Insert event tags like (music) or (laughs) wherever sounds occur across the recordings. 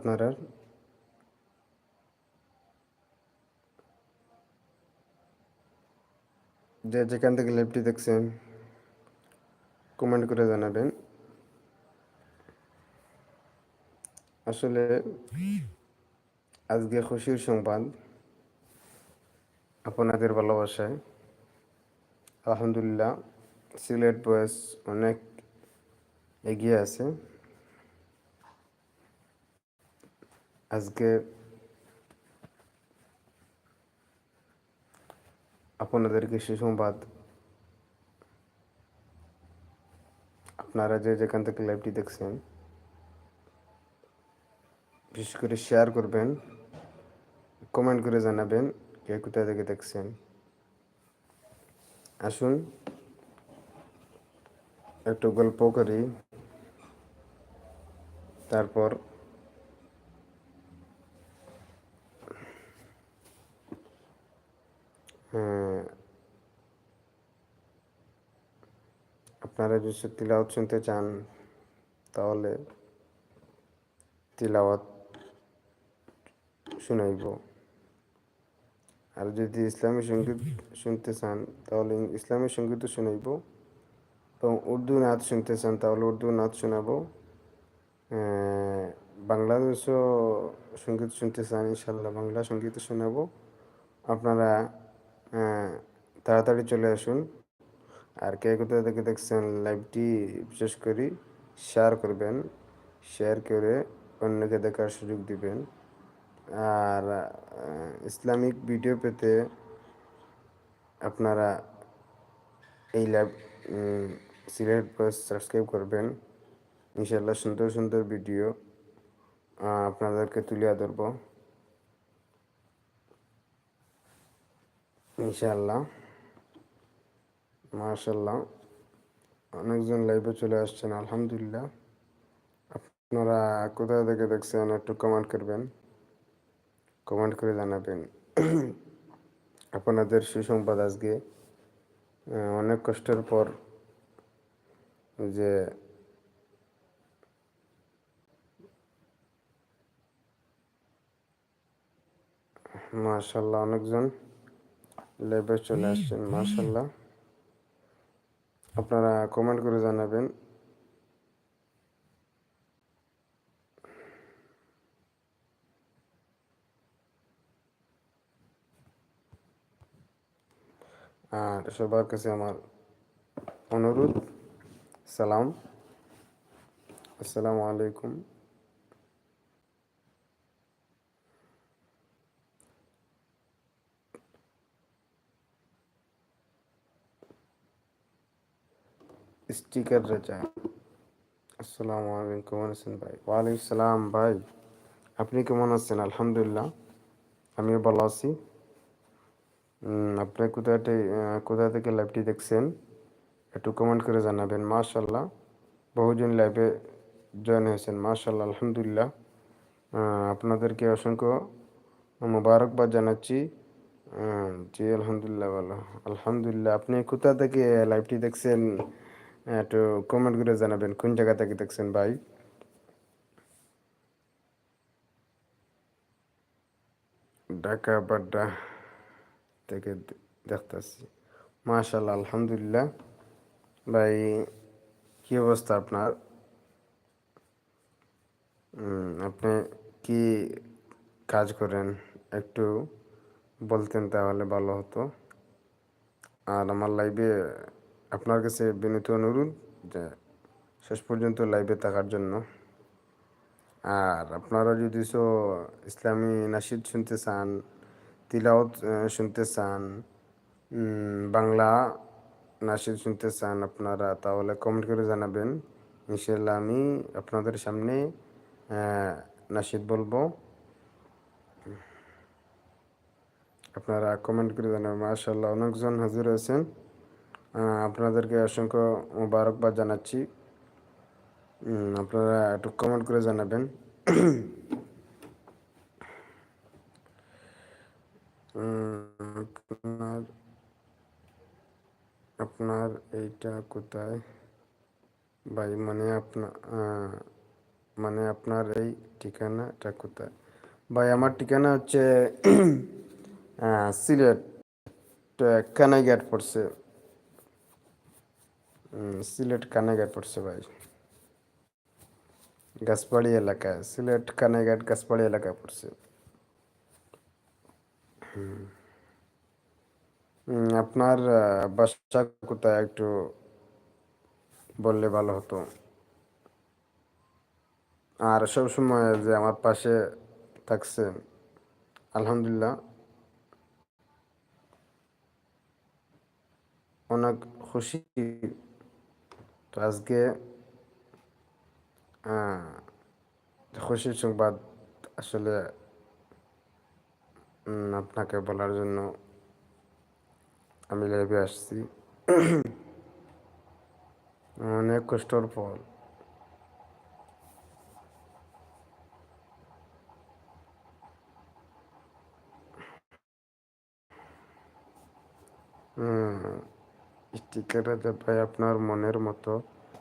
আপনারা যে যেখান থেকে লাইভটি দেখছেন কমেন্ট করে জানাবেন। আসলে আজকে খুশির সংবাদ আপনাদের ভালোবাসায়। আলহামদুলিল্লাহ, সিলেট বয়স অনেক এগিয়ে আছে। আজকে আপনাদেরকে সুসংবাদ আপনারা যে যেখান থেকে লাইভটি দেখছেন বিশেষ করে শেয়ার করবেন কমেন্ট করে জানাবেন কে কোথা থেকে দেখছেন আসুন একটু গল্প করি তারপর আপনারা যদি তিলাওয়াত শুনতে চান, তাহলে তিলাওয়াত শুনাইব। আর যদি ইসলামী সংগীত শুনতে চান, তাহলে ইসলামী সঙ্গীতও শুনাইব। এবং উর্দু নাচ শুনতে চান, তাহলে উর্দু নাচ শোনাবো। বাংলাদেশও সংগীত শুনতে চান ইনশাল্লাহ বাংলা সংগীত শোনাবো। আপনারা তাড়াতাড়ি চলে আসুন। আর কে কোথায় থেকে দেখছেন লাইভটি বিশেষ করি শেয়ার করবেন শেয়ার করে অন্যকে দেখার সুযোগ দিবেন। আর ইসলামিক ভিডিও পেতে আপনারা এই লাইভ সিলেট প্লাস সাবস্ক্রাইব করবেন। ইনশাল্লাহ সুন্দর সুন্দর ভিডিও আপনাদেরকে তুলিয়া ধরবো। ইনশাল্লাহ মাশাল্লাহ অনেকজন লাইভে চলে আসছেন, আলহামদুলিল্লাহ। আপনারা কোথায় থেকে দেখছেন একটু কমেন্ট করবেন। কমেন্ট করে জানাবেন। আপনাদের সুসংবাদ আজকে অনেক কষ্টের পর যে মাশাল্লাহ অনেকজন লাইভে চলে আসছেন মার্শাল্লাহ আপনারা কমেন্ট করে জানাবেন। আর সবার কাছে আমার অনুরোধ সালাম। আসসালামু আলাইকুম। স্টিকার রেজা আসসালামু আলাইকুম কেমন আছেন ভাই। ওয়ালাইকুম সালাম ভাই। আপনি কেমন আছেন? আলহামদুলিল্লাহ। আমিও ভালো আছি। আপনি কোথায় কোথা থেকে লাইভটি দেখছেন? একটু কমেন্ট করে জানাবেন। মাশাল্লাহ বহুজন লাইভে জয়েন হয়েছেন। মাশাল্লাহ আলহামদুলিল্লাহ। আপনাদেরকে অসংখ্য মোবারকবাদ জানাচ্ছি। জি, আলহামদুলিল্লাহ ভালো। আলহামদুলিল্লাহ। আপনি কোথা থেকে লাইভটি দেখছেন? একটু কমেন্ট করে জানাবেন, কোন জায়গা থেকে দেখছেন ভাই? ঢাকা, বাড্ডা থেকে দেখতেছি। মাশাল্লাহ আলহামদুলিল্লাহ। ভাই, কি অবস্থা আপনার? আপনি কি কাজ করেন? একটু বলতেন তাহলে ভালো হতো। আর আমার লাইভে আপনার কাছে বিনীত অনুরোধ যে শেষ পর্যন্ত লাইভে থাকার জন্য। আর আপনারা যদি সো ইসলামী নাসিদ শুনতে চান তিলাওত শুনতে চান বাংলা নাসিদ শুনতে চান আপনারা, তাহলে কমেন্ট করে জানাবেন। ইনশাল্লাহ আমি আপনাদের সামনে নাসিদ বলব। আপনারা কমেন্ট করে জানাবেন। মাশাল্লাহ অনেকজন হাজির আছেন আপনাদেরকে অসংখ্য মোবারকবাদ জানাচ্ছি। আপনারা একটু কমেন্ট করে জানাবেন। আপনার আপনার এইটা কোথায়? ভাই মানে আপনার মানে আপনার এই ঠিকানাটা কোথায়? ভাই, আমার ঠিকানা হচ্ছে সিলেট কানাইঘাট পড়ছে। সিলেট কানাইঘাট পড়ছে ভাই গাছপাড়ি এলাকায় সিলেট কানাইঘাট গাছপাড়ি এলাকায় পড়ছে। আপনার বাসা কোথায় একটু বললে ভালো হতো? আর সব সময় যে আমার পাশে থাকছে, আলহামদুলিল্লাহ। অনেক খুশি তো আজকে খুশির সংবাদ আসলে আপনাকে বলার জন্য আমি লাইভে আসছি অনেক কষ্টর ফল স্টিকার রাজা ভাই আপনার মনের মতো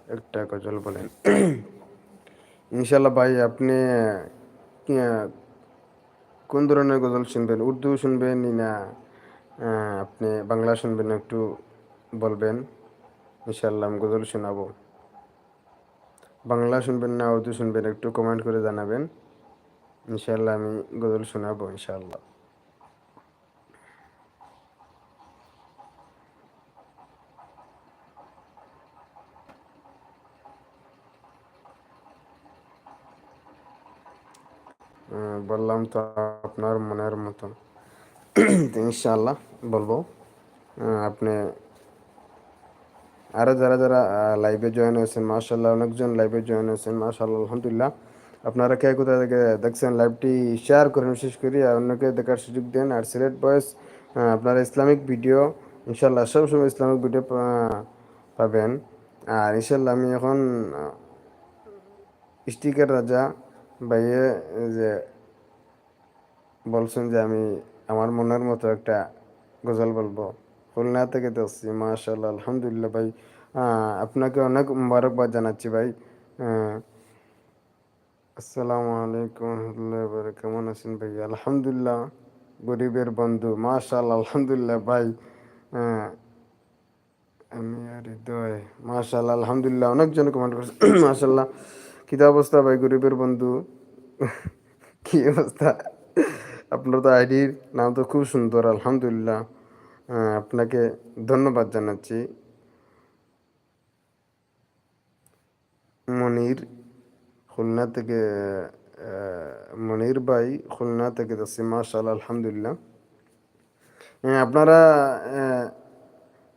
একটা গজল বলেন। (clears throat) ইনশাল্লাহ ভাই আপনি কোন ধরনের গজল শুনবেন? উর্দু শুনবেন না আপনি বাংলা শুনবেন একটু বলবেন। ইনশাল্লাহ আমি গজল শোনাবো। বাংলা শুনবেন না, উর্দু শুনবেন, একটু কমেন্ট করে জানাবেন। ইনশাল্লাহ আমি গজল শোনাবো ইনশাল্লাহ বললাম তো আপনার মনের মতন। (clears throat) তো ইনশাল্লাহ বলব আপনি আরও যারা যারা লাইভে জয়েন হয়েছেন মাশাল্লাহ অনেকজন লাইভে জয়েন হয়েছেন মাশাল্লাহ আলহামদুলিল্লাহ। আপনারা কে কোথা থেকে দেখছেন লাইভটি শেয়ার করেন বিশেষ করে, আর অন্যকে দেখার সুযোগ দেন। আর সিলেট বয়েস আপনারা ইসলামিক ভিডিও ইনশাল্লাহ সবসময় ইসলামিক ভিডিও পাবেন। আর ইনশাল্লাহ আমি এখন স্টিকার রাজা ভাইয়ে যে বলছেন যে আমি আমার মনের মতো একটা গজল বলব। খুলনা থেকে দেখছি মাশাল্লাহ আলহামদুলিল্লাহ ভাই। আপনাকে অনেক মুবারকবাদ জানাচ্ছি ভাই। আসসালামু আলাইকুম রহমতুল্লাহ কেমন আছেন ভাই? আলহামদুলিল্লাহ, গরিবের বন্ধু মাশাল্লাহ আলহামদুলিল্লাহ ভাই। আমি আর হৃদয় মাশাল্লাহ আলহামদুলিল্লাহ অনেকজন কমেন্ট করছে। (clears throat) মাশাল্লাহ কি তো অবস্থা ভাই গরিবের বন্ধু? (laughs) কি অবস্থা? আপনার তো আইডির নাম তো খুব সুন্দর আলহামদুলিল্লাহ। আপনাকে ধন্যবাদ জানাচ্ছি। মনির খুলনা থেকে মনির ভাই খুলনা থেকে যাচ্ছি মাশাল্লাহ আলহামদুলিল্লাহ। হ্যাঁ, আপনারা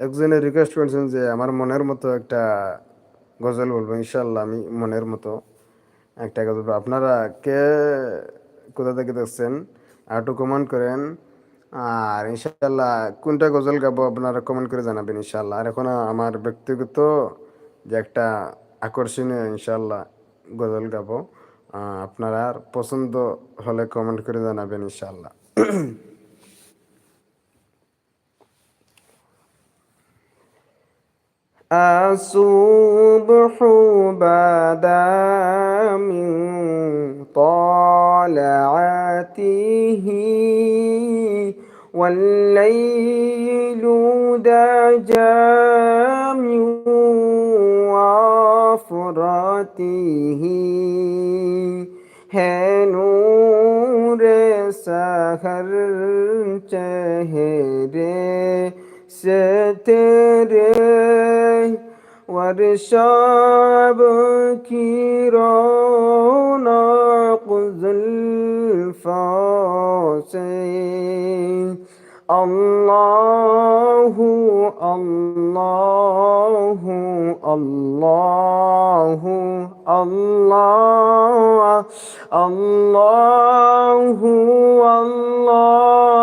একজনে রিকোয়েস্ট করেছেন যে আমার মনের মতো একটা গজল বলব ইনশাল্লাহ আমি মনের মতো একটা গজল আপনারা কে, কোথা থেকে দেখছেন? আর একটু কমেন্ট করেন। আর ইনশাল্লাহ কোনটা গজল গাবো আপনারা কমেন্ট করে জানাবেন ইনশাল্লাহ আর এখন আমার ব্যক্তিগত যে একটা আকর্ষণীয় ইনশাল্লাহ গজল গাবো আপনারা পছন্দ হলে কমেন্ট করে জানাবেন ইনশাল্লাহ الصبح بدا من طلعته والليل دجى من وفرته ہے نور سحر से तेरे वर्षाब की रौनक जुल्फा से अल्लाह अल्लाह अल्लाह अल्लाह अल्लाह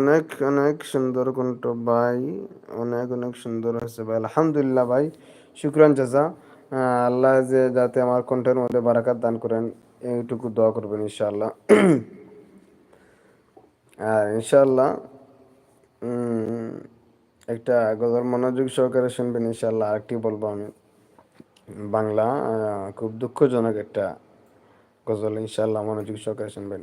অনেক অনেক সুন্দর কণ্ঠ ভাই, অনেক অনেক সুন্দর হয়েছে ভাই। আলহামদুলিল্লাহ ভাই, শুক্রান চাচা। আল্লাহ যে যাতে আমার কণ্ঠের মধ্যে বারাকাত দান করেন, এইটুকু দোয়া করবেন ইনশাআল্লাহ। আর ইনশাআল্লাহ একটা গজল মনোযোগ সহকারে শুনবেন ইনশাআল্লাহ। আরেকটি বলব আমি। বাংলা খুব দুঃখজনক একটা গজল ইনশাআল্লাহ মনোযোগ সহকারে শুনবেন।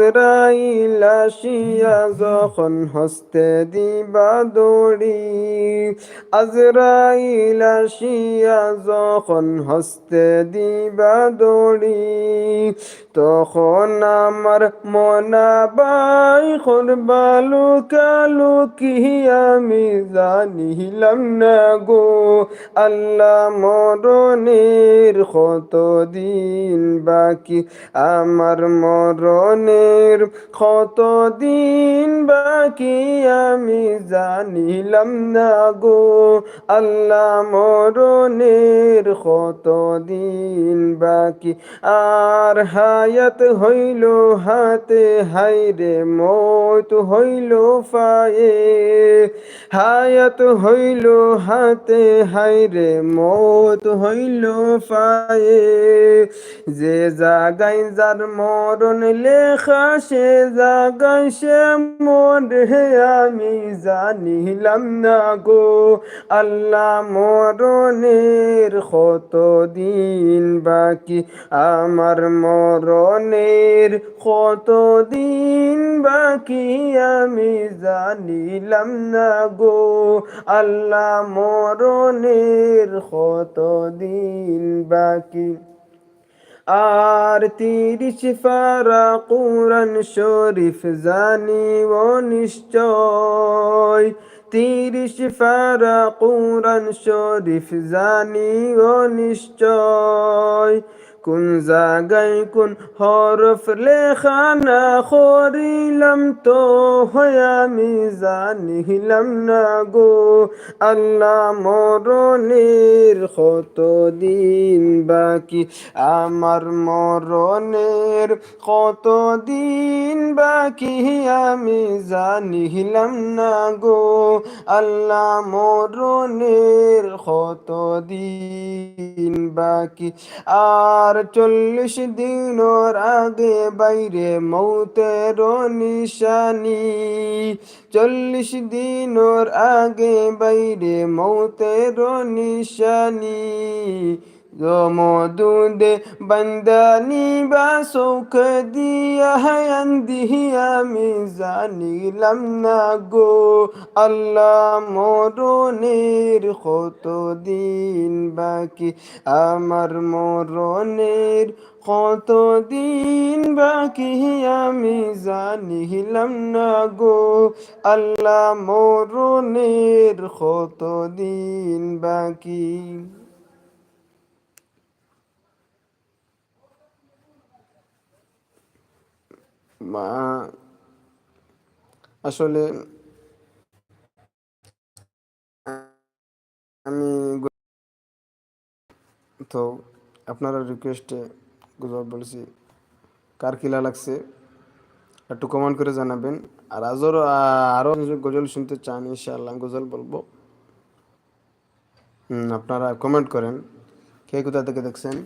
আজরাইল আসিয়া যখন হস্তে দিবা দড়ি, আজরাইল আসিয়া যখন হস্তে দিবা দড়ি, তখন আমার মনাবাই করবালু কালু কি আমি জানিলাম না গো, আল্লাহ মরণের কত দিন বাকি? আমার মরণের কত দিন বাকি আমি জানিলাম না গো। আল্লাহ মরণের কত দিন বাকি? আর হায়াত হইল হাতে হাইরে মত হইল ফায়ে হায়াত হইল হাতে হাইরে মত হইল ফায়ে যে জাগাই যার মরণ লেখা সে জাগাই সে হে আমি জানিলাম না গো। আল্লাহ মরণের কত দিন বাকি? আমার মর মরণের কতদিন বাকি? আমি জানিলাম না গো। আল্লাহ মরণের কতদিন বাকি? আর তিরিশ ফারা কুরআন শরীফ জানি ও নিশ্চয়। তিরিশ ফারা কুরন শরীফ জানি ও নিশ্চয়। কোন জাগায় কোন হরফ লেখা না করিলাম তো আমি জানিলাম না গো। আল্লাহ মরণের কত দিন বাকি? আমার মরণের কত দিন বাকি? আমি জানিলাম না গো। আল্লাহ মরণের কত দিন বাকি? আর আর চল্লিশ দিন আগে বাইরে মৌতের নিশানি। চল্লিশ দিন আগে বাইরে মৌতের নিশানি। মদুদে বন্দানি বা সৌখ দিয়া হায়ান দিহি আমি জানিলাম না গো আল্লাহ মরণের কত দিন বাকি আমার মরণের কত দিন বাকি আমি জানিলাম না গো আল্লাহ মরণের কত দিন বাকি আসলে আমি তো আপনারা রিকোয়েস্টে গুজব বলছি, কার কিলা লাগছে একটু কমেন্ট করে জানাবেন। আর আজও আরও গজল শুনতে চান, ইনশাআল্লাহ গজল বলব। আপনারা কমেন্ট করেন, কে কোথা থেকে দেখছেন?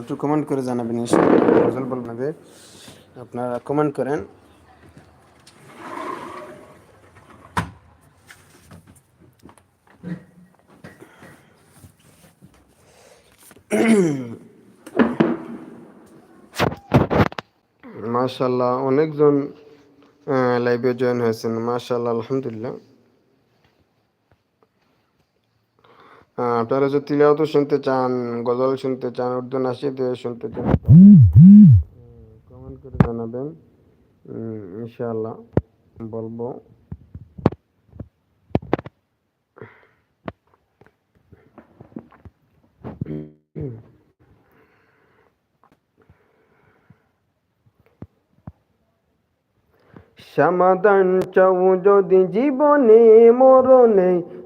একটু কমেন্ট করে জানাবেন, ইনশাআল্লাহ গজল বলবেন আপনারা কমেন্ট করেন। মাশাল্লাহ অনেকজন লাইভে জয়েন হয়েছেন। মাশাল্লাহ আলহামদুলিল্লাহ। আপনারা যদি তিলাওয়াত শুনতে চান, গজল শুনতে চান, উর্দু নাসিদ শুনতে চান। করে জানাবেন। ইনশাআল্লাহ বলব। সমাধান চাও যদি জীবনে মরণে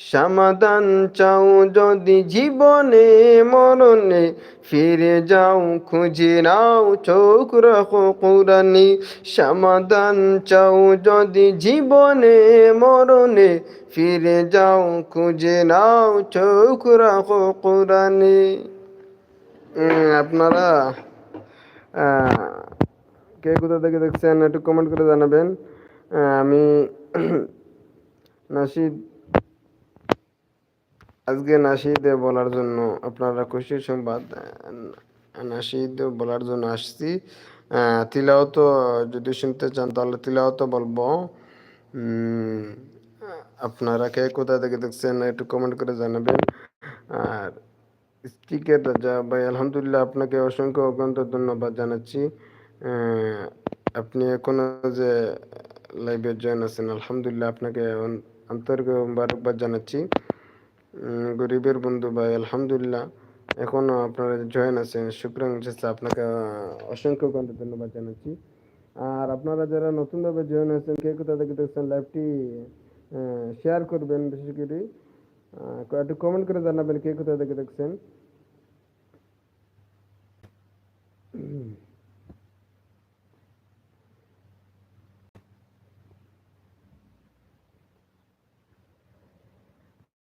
সমাধান চাও যদি জীবনে মরণে ফিরে যাও, খুঁজে নাও, চোখ রাখো কোরআনি। সমাধান চাও যদি জীবনে মরণে ফিরে যাও, খুঁজে নাও, চোখ রাখো কোরআনি। আপনারা কে কোথা থেকে দেখছেন একটু কমেন্ট করে জানাবেন। আমি (clears throat) নাসিদ আজকে নাসিদ বলার জন্য আপনারা খুশির সংবাদ নাসিদ বলার জন্য আসছি। তিলাও তো যদি শুনতে চান তাহলে তিলাও তো বলব আপনারা কে কোথা থেকে দেখছেন একটু কমেন্ট করে জানাবেন। আর স্টিকের রাজা ভাই, আলহামদুলিল্লাহ আপনাকে অসংখ্য অত্যন্ত ধন্যবাদ জানাচ্ছি। আপনি এখনও যে লাইভে জয়েন আছেন, আলহামদুলিল্লাহ আপনাকে আন্তরিক মুবারকবাদ জানাচ্ছি। গরিবের বন্ধু ভাই, আলহামদুলিল্লাহ। এখনও আপনারা জয়েন আছেন। শুক্রান আপনাকে অসংখ্য কণ্ঠ ধন্যবাদ জানাচ্ছি। আর আপনারা যারা নতুনভাবে জয়েন আছেন, কে কোথা থেকে দেখছেন লাইভটি শেয়ার করবেন বিশেষ করে। একটু কমেন্ট করে জানাবেন কে কোথা থেকে দেখছেন।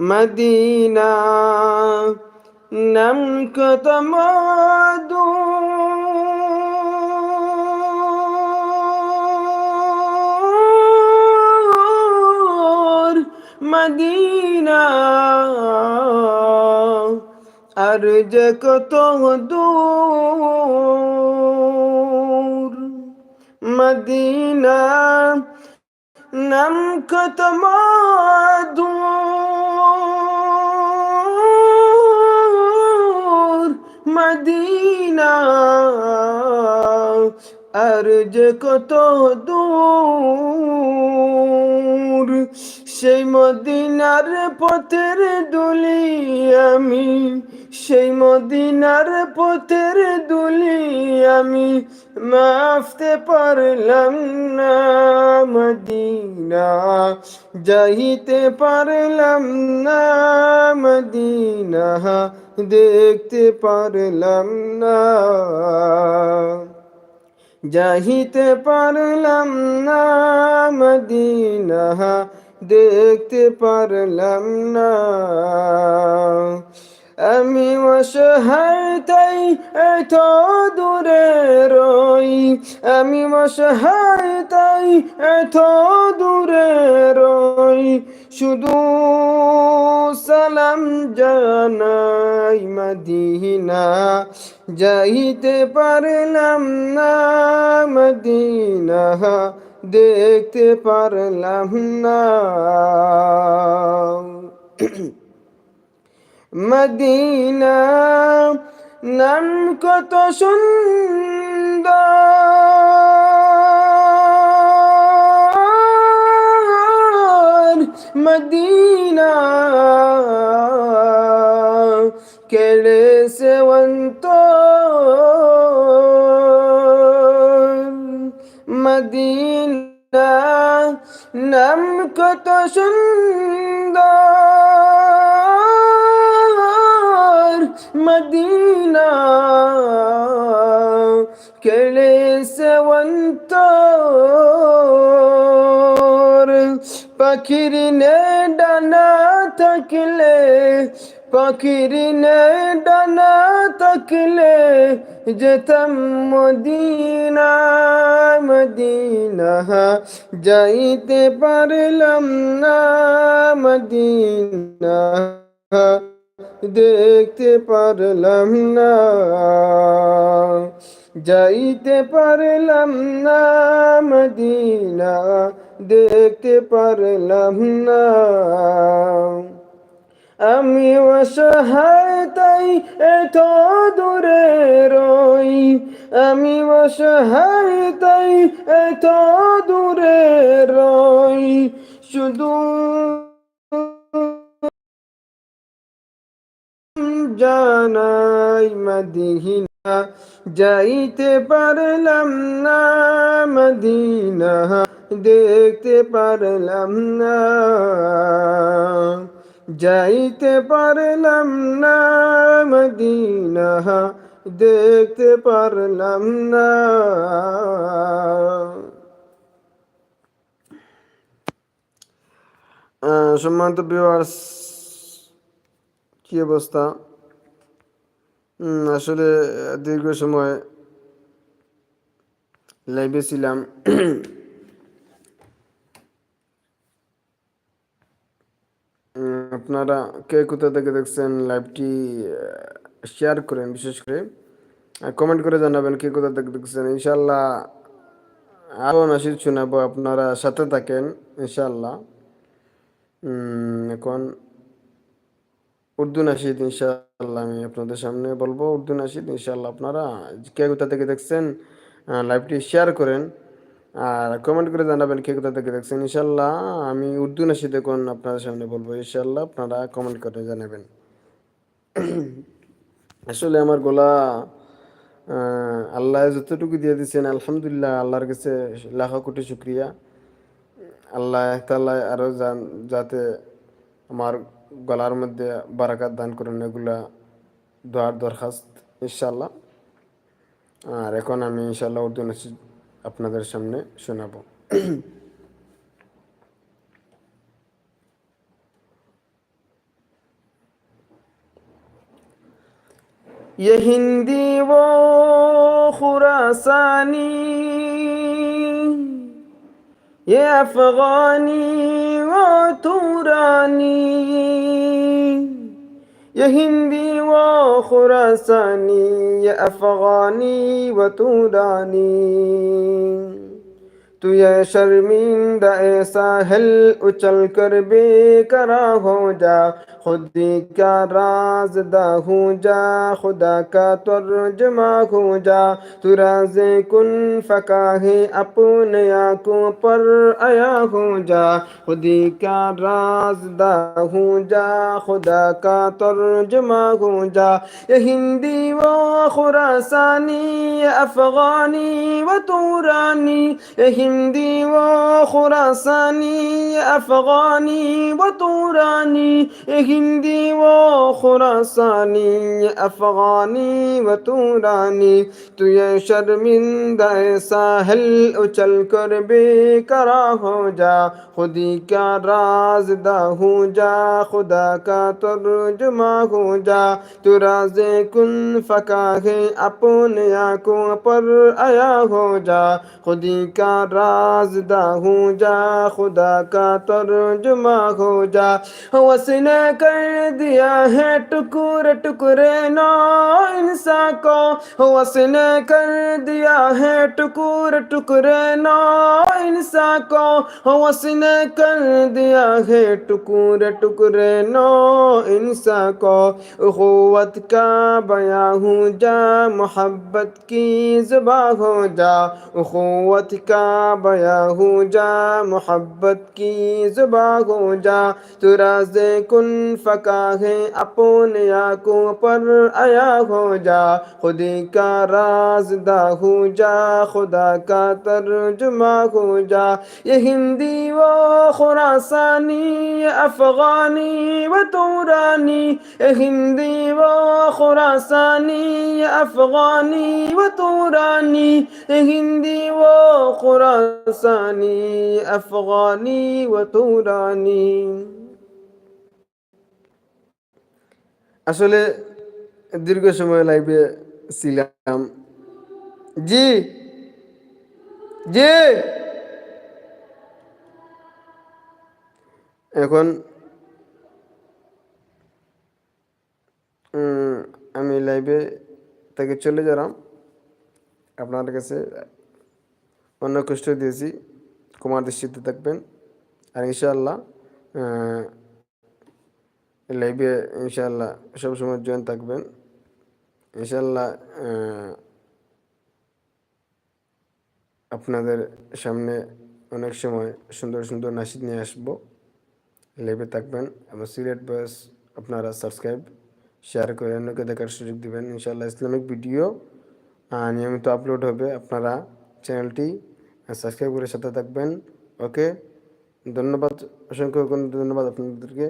মদিনা। কত মধু মদিনা। আর যে কত দূর। মদিনা। নাম কত মদিনা আর যে কত দূর। সেই মদিনার পথের দুলি আমি। সেই মদিনার পথের দুলি আমি। মাফতে পারলাম না মদিনা, যাইতে পারলাম না মদিনা, দেখতে পারলাম না। যাইতে পারলাম না মদিনা দেখতে পারলাম না। আমি তাই এত দূরে রই। আমি অসহায় তাই এত দূরে রই। শুধু সালাম জানাই মদিনা, যাইতে পারলাম না মদিনা, দেখতে পারলাম না। মদিনা। নাম কত সুন্দর। পাখির নে ডানা থাকলে, পাখির নে ডানা থাকলে যেতাম মদিনা মদিনা যাইতে পারলাম না মদিনা দেখতে পারলাম না, যাইতে পারলাম না মদিনা দেখতে পারলাম না। আমি অসহায়, তাই এত দূরে রই। আমি অসহায়, তাই এত দূরে রই। শুধু জানাই মদিনা, যাইতে পারলাম না মদিনা। দেখতে পারলাম না, যাইতে পারলাম না, মদিনা দেখতে পারলাম না। সম্মানিত ভিউয়ার্স কি অবস্থা? আসলে দীর্ঘ সময় লাইভে ছিলাম। আপনারা কে কোথা থেকে দেখছেন লাইভটি শেয়ার করেন, বিশেষ করে কমেন্ট করে জানাবেন কে কোথা থেকে দেখছেন। ইনশাল্লাহ আরও নাসির শোনাবো, আপনারা সাথে থাকেন ইনশাল্লাহ এখন উর্দু নাসিদ ইনশাল্লাহ আমি আপনাদের সামনে বলব, উর্দু নাসিদ ইনশাল্লাহ আপনারা কে কোথা থেকে দেখছেন লাইভটি শেয়ার করেন। আর কমেন্ট করে জানাবেন কে কোথা থেকে দেখছেন। ইনশাল্লাহ আমি উর্দু নাসিদ এখন আপনাদের সামনে বলব। ইনশাল্লাহ আপনারা কমেন্ট করে জানাবেন। আসলে আমার গলা আল্লাহ যতটুকু দিয়ে দিচ্ছেন আলহামদুলিল্লাহ আল্লাহর কাছে লাখো কোটি শুক্রিয়া। আল্লাহ তাল্লাহ আরও যাতে আমার গলার মধ্যে বারাকাত দান করেন এগুলা দোয়ার দরখাস্ত ইনশাল্লাহ আর এখন আমি ইনশাল্লাহ উর্দু নাসিদ আপনাদের সামনে শোনাব یہ ہندی وہ خوراسانی یہ افغانی وہ تورانی۔ يا هندي وخراساني يا أفغاني وتوداني. تو یہ شرمندہ ساحل اچل کر بے کرا ہو جا خودی کا راز دا ہو جا خدا کا ترجمہ ہو جا تو راز کن فکا ہے اپنے آنکھوں پر آیا ہو جا خودی کا راز دا ہو جا خدا کا ترجمہ ہو جا یہ ہندی و خوراسانی افغانی و تورانی یہ ہندی و خوراسانی افغانی و تورانی ہندی و افغانی و تورانی تو یہ شرمندہ ساحل اچل کر بے کرا ہو جا، خودی کا راز دا ہو جا، خدا کا ترجمہ ہو جا. تو راز کن فکا ہے اپنے آنکھوں پر آیا ہو جا، خودی کا رازدہ ہوں جا، خدا کا ترجمہ ہو جا۔ وس نے کر دیا ہے ٹکر ٹکرے نو انسان کو۔ وس نے کر دیا ہے ٹکر ٹکرے انسا انسان کو۔ وس نے کر دیا ہے ٹکر ٹکرے نو انسان کو۔ قوت کا بیاں ہوں جا، محبت کی زباں ہو جا۔ قوت کا بیا ہو جا، محبت کی زباں ہو جا۔ تو راز کن فکا ہے، اپنے آنکھوں پر آیا ہو جا۔ خودی کا راز دا ہو جا، خدا کا ترجمہ ہو جا۔ یہ ہندی و خوراسانی افغانی و تورانی۔ ہندی و خوراسانی افغانی و تورانی۔ ہندی و خراسانی خراساني أفغاني وتوراني. আসলে দীর্ঘ সময় লাইভে ছিলাম। জি। জি। এখন আমি লাইভে তাকে চলে গেলাম আপনার কাছে অন্য কষ্ট দিয়েছি। কুমার দৃষ্টিতে থাকবেন। আর ইনশাআল্লাহ লাইভে ইনশাআল্লাহ সবসময় জয়েন থাকবেন। ইনশাআল্লাহ আপনাদের সামনে অনেক সময় সুন্দর সুন্দর নাসিদ নিয়ে আসব। লাইভে থাকবেন। এবং সিলেট বয়স আপনারা সাবস্ক্রাইব শেয়ার করে অন্যকে দেখার সুযোগ দেবেন। ইনশাআল্লাহ ইসলামিক ভিডিও নিয়মিত আপলোড হবে। আপনারা চ্যানেলটি সাবস্ক্রাইব করে সাথে থাকবেন। ওকে, ধন্যবাদ, অসংখ্য ধন্যবাদ আপনাদেরকে।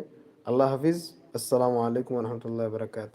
আল্লাহ হাফিজ, আসসালামু আলাইকুম রহমতুল্লাহ বরকাত